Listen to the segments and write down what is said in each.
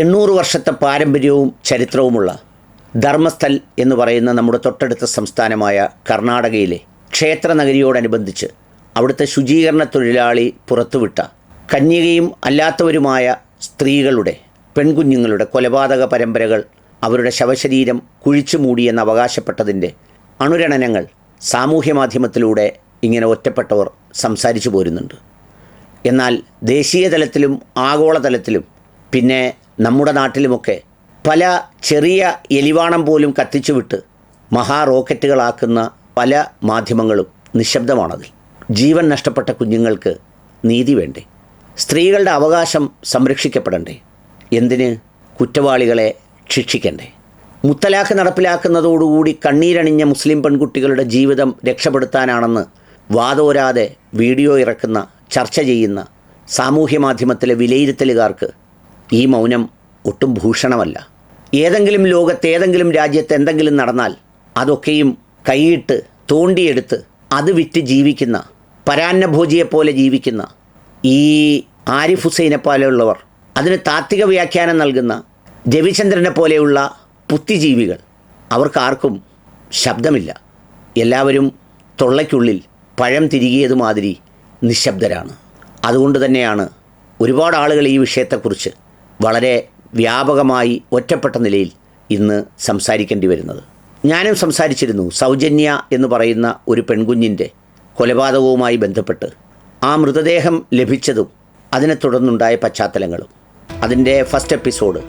എണ്ണൂറ് വർഷത്തെ പാരമ്പര്യവും ചരിത്രവുമുള്ള ധർമ്മസ്ഥൽ എന്ന് പറയുന്ന നമ്മുടെ തൊട്ടടുത്ത സംസ്ഥാനമായ കർണാടകയിലെ ക്ഷേത്ര നഗരിയോടനുബന്ധിച്ച് അവിടുത്തെ ശുചീകരണ തൊഴിലാളി പുറത്തുവിട്ട കന്യകയും അല്ലാത്തവരുമായ സ്ത്രീകളുടെ പെൺകുഞ്ഞുങ്ങളുടെ കൊലപാതക പരമ്പരകൾ അവരുടെ ശവശരീരം കുഴിച്ചു മൂടിയെന്ന് അവകാശപ്പെട്ടതിന്റെ അണുരണനങ്ങൾ സാമൂഹ്യ മാധ്യമത്തിലൂടെ ഇങ്ങനെ ഒറ്റപ്പെട്ടവർ സംസാരിച്ചു പോരുന്നുണ്ട്. എന്നാൽ ദേശീയ തലത്തിലും ആഗോളതലത്തിലും പിന്നെ നമ്മുടെ നാട്ടിലുമൊക്കെ പല ചെറിയ എലിവാണം പോലും കത്തിച്ചുവിട്ട് മഹാ റോക്കറ്റുകളാക്കുന്ന പല മാധ്യമങ്ങളും നിശബ്ദമാണതിൽ. ജീവൻ നഷ്ടപ്പെട്ട കുഞ്ഞുങ്ങൾക്ക് നീതി വേണ്ടേ? സ്ത്രീകളുടെ അവകാശം സംരക്ഷിക്കപ്പെടണ്ടേ? എന്തിന് കുറ്റവാളികളെ ശിക്ഷിക്കണ്ടേ? മുത്തലാഖ് നടപ്പിലാക്കുന്നതോടുകൂടി കണ്ണീരണിഞ്ഞ മുസ്ലിം പെൺകുട്ടികളുടെ ജീവിതം രക്ഷപ്പെടുത്താനാണെന്ന് വാദോരാതെ വീഡിയോ ഇറക്കുന്ന ചർച്ച ചെയ്യുന്ന സാമൂഹ്യ മാധ്യമത്തിലെ വിലയിരുത്തലുകാർക്ക് ഈ മൗനം ഒട്ടും ഭൂഷണമല്ല. ഏതെങ്കിലും ലോകത്ത് ഏതെങ്കിലും രാജ്യത്ത് എന്തെങ്കിലും നടന്നാൽ അതൊക്കെയും കൈയിട്ട് തോണ്ടിയെടുത്ത് അത് വിറ്റ് ജീവിക്കുന്ന പരാന്നഭോജിയെപ്പോലെ ജീവിക്കുന്ന ഈ ആരിഫ് ഹുസൈനെ പോലെയുള്ളവർ അതിന് താത്വിക വ്യാഖ്യാനം നൽകുന്ന രവിചന്ദ്രനെ പോലെയുള്ള പുത്തിജീവികൾ അവർക്കാർക്കും ശബ്ദമില്ല. എല്ലാവരും തൊള്ളയ്ക്കുള്ളിൽ പഴം തിരികിയത് മാതിരി നിശബ്ദരാണ്. അതുകൊണ്ട് തന്നെയാണ് ഒരുപാട് ആളുകൾ ഈ വിഷയത്തെക്കുറിച്ച് വളരെ വ്യാപകമായി ഒറ്റപ്പെട്ട നിലയിൽ ഇന്ന് സംസാരിക്കേണ്ടി വരുന്നത്. ഞാനും സംസാരിച്ചിരുന്നു സൗജന്യ എന്ന് പറയുന്ന ഒരു പെൺകുഞ്ഞിന്റെ കൊലപാതകവുമായി ബന്ധപ്പെട്ട്. ആ മൃതദേഹം ലഭിച്ചതും അതിനെ തുടർന്നുണ്ടായ പശ്ചാത്തലങ്ങളും. അതിന്റെ ഫസ്റ്റ് എപ്പിസോഡ്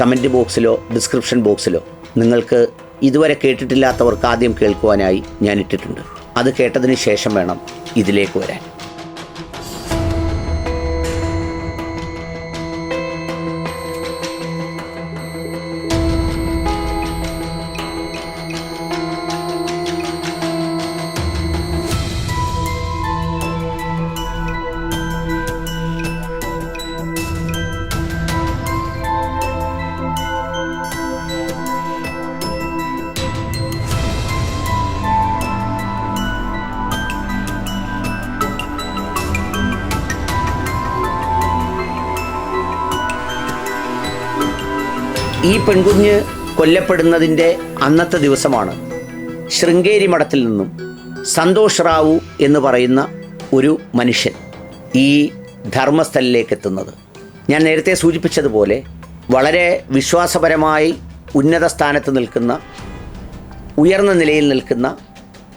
കമന്റ് ബോക്സിലോ ഡിസ്ക്രിപ്ഷൻ ബോക്സിലോ നിങ്ങൾക്ക് ഇതുവരെ കേട്ടിട്ടില്ലാത്തവർക്ക് ആദ്യം കേൾക്കുവാനായി ഞാൻ ഇട്ടിട്ടുണ്ട്. അത് കേട്ടതിന് ശേഷം വേണം ഇതിലേക്ക് വരാൻ. ഈ പെൺകുഞ്ഞ് കൊല്ലപ്പെടുന്നതിന്റെ അന്നത്തെ ദിവസമാണ്. ശൃംഗേരി മഠത്തിൽ നിന്നും സന്തോഷ് റാവു എന്ന് പറയുന്ന ഒരു മനുഷ്യൻ ഈ ധർമ്മസ്ഥലിലേക്ക് എത്തുന്നത്. ഞാൻ നേരത്തെ സൂചിപ്പിച്ചതുപോലെ വളരെ വിശ്വാസപരമായി ഉന്നത സ്ഥാനത്ത് നിൽക്കുന്ന ഉയർന്ന നിലയിൽ നിൽക്കുന്ന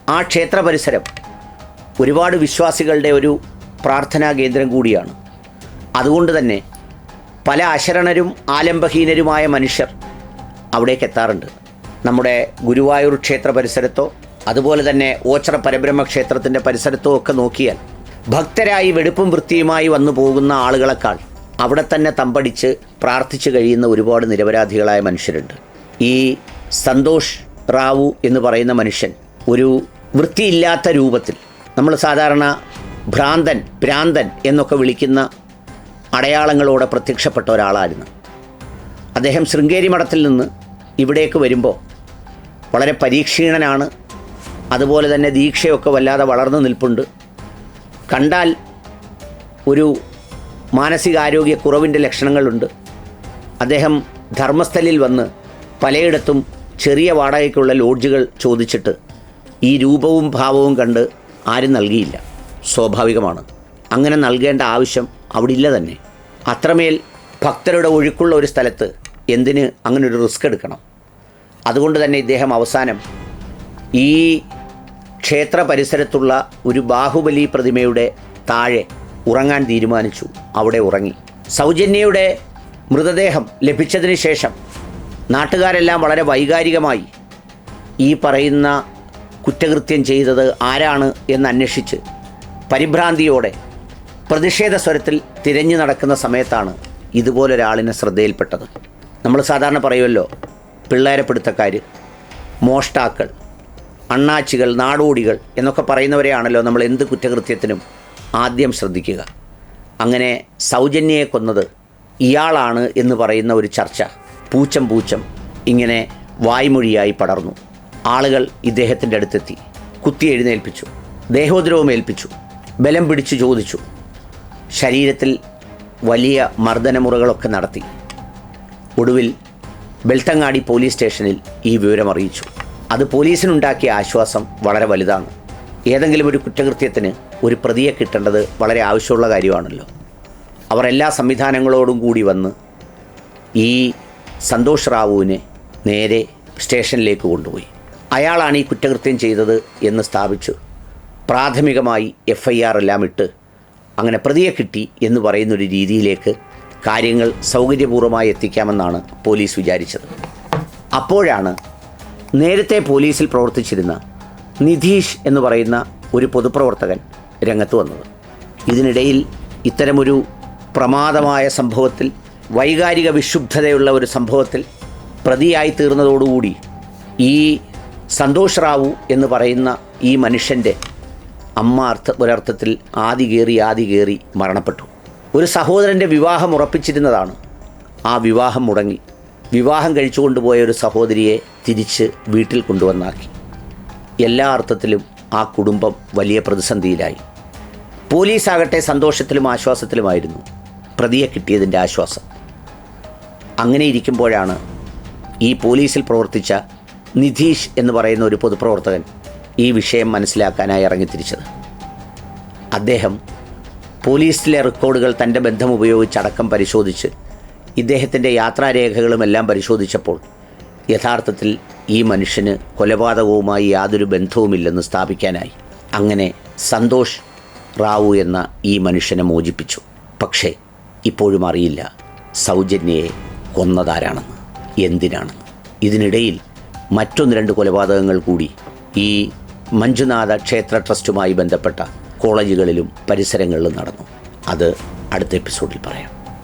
ആ ക്ഷേത്ര പരിസരം ഒരുപാട് വിശ്വാസികളുടെ ഒരു പ്രാർത്ഥനാ കേന്ദ്രം കൂടിയാണ്. അതുകൊണ്ട് തന്നെ പല അശരണരും ആലംബഹീനരുമായ മനുഷ്യർ അവിടേക്ക് എത്താറുണ്ട് നമ്മുടെ ഗുരുവായൂർ ക്ഷേത്ര പരിസരത്തോ അതുപോലെ തന്നെ ഓച്ചറ പരബ്രഹ്മ ക്ഷേത്രത്തിന്റെ പരിസരത്തോ ഒക്കെ നോക്കിയാൽ ഭക്തരായി വെടുപ്പും വൃത്തിയുമായി വന്നു പോകുന്ന ആളുകളെക്കാൾ അവിടെ തന്നെ തമ്പടിച്ച് പ്രാർത്ഥിച്ചു കഴിയുന്ന ഒരുപാട് നിരപരാധികളായ മനുഷ്യരുണ്ട്. ഈ സന്തോഷ് റാവു എന്ന് പറയുന്ന മനുഷ്യൻ ഒരു വൃത്തിയില്ലാത്ത രൂപത്തിൽ നമ്മൾ സാധാരണ ഭ്രാന്തൻ ഭ്രാന്തൻ എന്നൊക്കെ വിളിക്കുന്ന അടയാളങ്ങളോടെ പ്രത്യക്ഷപ്പെട്ട ഒരാളായിരുന്നു. അദ്ദേഹം ശൃംഗേരി മഠത്തിൽ നിന്ന് ഇവിടേക്ക് വരുമ്പോൾ വളരെ പരീക്ഷീണനാണ്. അതുപോലെ തന്നെ ദീക്ഷയൊക്കെ വല്ലാതെ വളർന്നു നിൽപ്പുണ്ട്. കണ്ടാൽ ഒരു മാനസികാരോഗ്യ കുറവിന്റെ ലക്ഷണങ്ങളുണ്ട്. അദ്ദേഹം ധർമ്മസ്ഥലിൽ വന്ന് പലയിടത്തും ചെറിയ വാടകയ്ക്കുള്ള ലോഡ്ജുകൾ ചോദിച്ചിട്ട് ഈ രൂപവും ഭാവവും കണ്ട് ആരും നൽകിയില്ല. സ്വാഭാവികമാണ്. അങ്ങനെ നൽകേണ്ട ആവശ്യം അവിടെ ഇല്ല തന്നെ. അത്രമേൽ ഭക്തരുടെ ഒഴുക്കുള്ള ഒരു സ്ഥലത്ത് എന്തിന് അങ്ങനെ ഒരു റിസ്ക് എടുക്കണം? അതുകൊണ്ട് തന്നെ ഇദ്ദേഹം അവസാനം ഈ ക്ഷേത്ര പരിസരത്തുള്ള ഒരു ബാഹുബലി പ്രതിമയുടെ താഴെ ഉറങ്ങാൻ തീരുമാനിച്ചു. അവിടെ ഉറങ്ങി. സൗജന്യയുടെ മൃതദേഹം ലഭിച്ചതിന് ശേഷം നാട്ടുകാരെല്ലാം വളരെ വൈകാരികമായി ഈ പറയുന്ന കുറ്റകൃത്യം ചെയ്തത് ആരാണ് എന്ന് അന്വേഷിച്ച് പരിഭ്രാന്തിയോടെ പ്രതിഷേധ സ്വരത്തിൽ തിരഞ്ഞു നടക്കുന്ന സമയത്താണ് ഇതുപോലൊരാളിനെ ശ്രദ്ധയിൽപ്പെട്ടത്. നമ്മൾ സാധാരണ പറയുമല്ലോ പിള്ളേരെ പിടുത്തക്കാർ മോഷ്ടാക്കൾ അണ്ണാച്ചികൾ നാടോടികൾ എന്നൊക്കെ പറയുന്നവരെയാണല്ലോ നമ്മൾ എന്ത് കുറ്റകൃത്യത്തിനും ആദ്യം ശ്രദ്ധിക്കുക. അങ്ങനെ സൗജന്യയെ കൊന്നത് ഇയാളാണ് എന്ന് പറയുന്ന ഒരു ചർച്ച പൂച്ചം പൂച്ചം ഇങ്ങനെ വായ്മൊഴിയായി പടർന്നു. ആളുകൾ ഇദ്ദേഹത്തിന്റെ അടുത്തെത്തി. കുത്തി എഴുന്നേൽപ്പിച്ചു. ദേഹോദ്രവം ഏൽപ്പിച്ചു ബലം പിടിച്ചു ചോദിച്ചു. ശരീരത്തിൽ വലിയ മർദ്ദനമുറകളൊക്കെ നടത്തി. ഒടുവിൽ ബെൽത്തങ്ങാടി പോലീസ് സ്റ്റേഷനിൽ ഈ വിവരം അറിയിച്ചു. അത് പോലീസിനുണ്ടാക്കിയ ആശ്വാസം വളരെ വലുതാണ്. ഏതെങ്കിലും ഒരു കുറ്റകൃത്യത്തിന് ഒരു പ്രതിയെ കിട്ടേണ്ടത് വളരെ ആവശ്യമുള്ള കാര്യമാണല്ലോ. അവർ എല്ലാ സംവിധാനങ്ങളോടും കൂടി വന്ന് ഈ സന്തോഷ് റാവുവിനെ നേരെ സ്റ്റേഷനിലേക്ക് കൊണ്ടുപോയി. അയാളാണ് ഈ കുറ്റകൃത്യം ചെയ്തത് എന്ന് സ്ഥാപിച്ചു പ്രാഥമികമായി എഫ് ഐ ആർ എല്ലാം ഇട്ട് അങ്ങനെ പ്രതിയെ കിട്ടി എന്ന് പറയുന്നൊരു രീതിയിലേക്ക് കാര്യങ്ങൾ സൗകര്യപൂർവമായി എത്തിക്കാമെന്നാണ് പോലീസ് വിചാരിച്ചത്. അപ്പോഴാണ് നേരത്തെ പോലീസിൽ പ്രവർത്തിച്ചിരുന്ന നിധീഷ് എന്ന് പറയുന്ന ഒരു പൊതുപ്രവർത്തകൻ രംഗത്ത് വന്നത്. ഇതിനിടയിൽ ഇത്തരമൊരു പ്രമാദമായ സംഭവത്തിൽ വൈകാരിക വിശുദ്ധതയുള്ള ഒരു സംഭവത്തിൽ പ്രതിയായി തീർന്നതോടുകൂടി ഈ സന്തോഷ് റാവു എന്ന് പറയുന്ന ഈ മനുഷ്യന്റെ അമ്മ അർത്ഥ ഒരർത്ഥത്തിൽ ആദി കയറി ആദി കയറി മരണപ്പെട്ടു. ഒരു സഹോദരന്റെ വിവാഹം ഉറപ്പിച്ചിരുന്നതാണ്. ആ വിവാഹം മുടങ്ങി. വിവാഹം കഴിച്ചു കൊണ്ടുപോയ ഒരു സഹോദരിയെ തിരിച്ച് വീട്ടിൽ കൊണ്ടുവന്നാക്കി. എല്ലാ അർത്ഥത്തിലും ആ കുടുംബം വലിയ പ്രതിസന്ധിയിലായി. പോലീസാകട്ടെ സന്തോഷത്തിലും ആശ്വാസത്തിലുമായിരുന്നു. പ്രതിയെ കിട്ടിയതിന്റെ ആശ്വാസം. അങ്ങനെ ഇരിക്കുമ്പോഴാണ് ഈ പോലീസിൽ പ്രവർത്തിച്ച നിധീഷ് എന്ന് പറയുന്ന ഒരു പൊതുപ്രവർത്തകൻ ഈ വിഷയം മനസ്സിലാക്കാനായി ഇറങ്ങിത്തിരിച്ചത്. അദ്ദേഹം പോലീസിലെ റെക്കോർഡുകൾ തന്റെ ബന്ധം ഉപയോഗിച്ചടക്കം പരിശോധിച്ച് ഇദ്ദേഹത്തിന്റെ യാത്രാരേഖകളും എല്ലാം പരിശോധിച്ചപ്പോൾ യഥാർത്ഥത്തിൽ ഈ മനുഷ്യന് കൊലപാതകവുമായി യാതൊരു ബന്ധവുമില്ലെന്ന് സ്ഥാപിക്കാനായി. അങ്ങനെ സന്തോഷ് റാവു എന്ന ഈ മനുഷ്യനെ മോചിപ്പിച്ചു. പക്ഷേ ഇപ്പോഴും അറിയില്ല സൗജന്യയെ കൊന്നതാരാണെന്ന് എന്തിനാണെന്ന്. ഇതിനിടയിൽ മറ്റൊന്ന് രണ്ട് കൊലപാതകങ്ങൾ കൂടി ഈ മഞ്ജുനാഥ ക്ഷേത്ര ട്രസ്റ്റുമായി ബന്ധപ്പെട്ട കോളേജുകളിലും പരിസരങ്ങളിലും നടന്നു. അത് അടുത്ത എപ്പിസോഡിൽ പറയാം.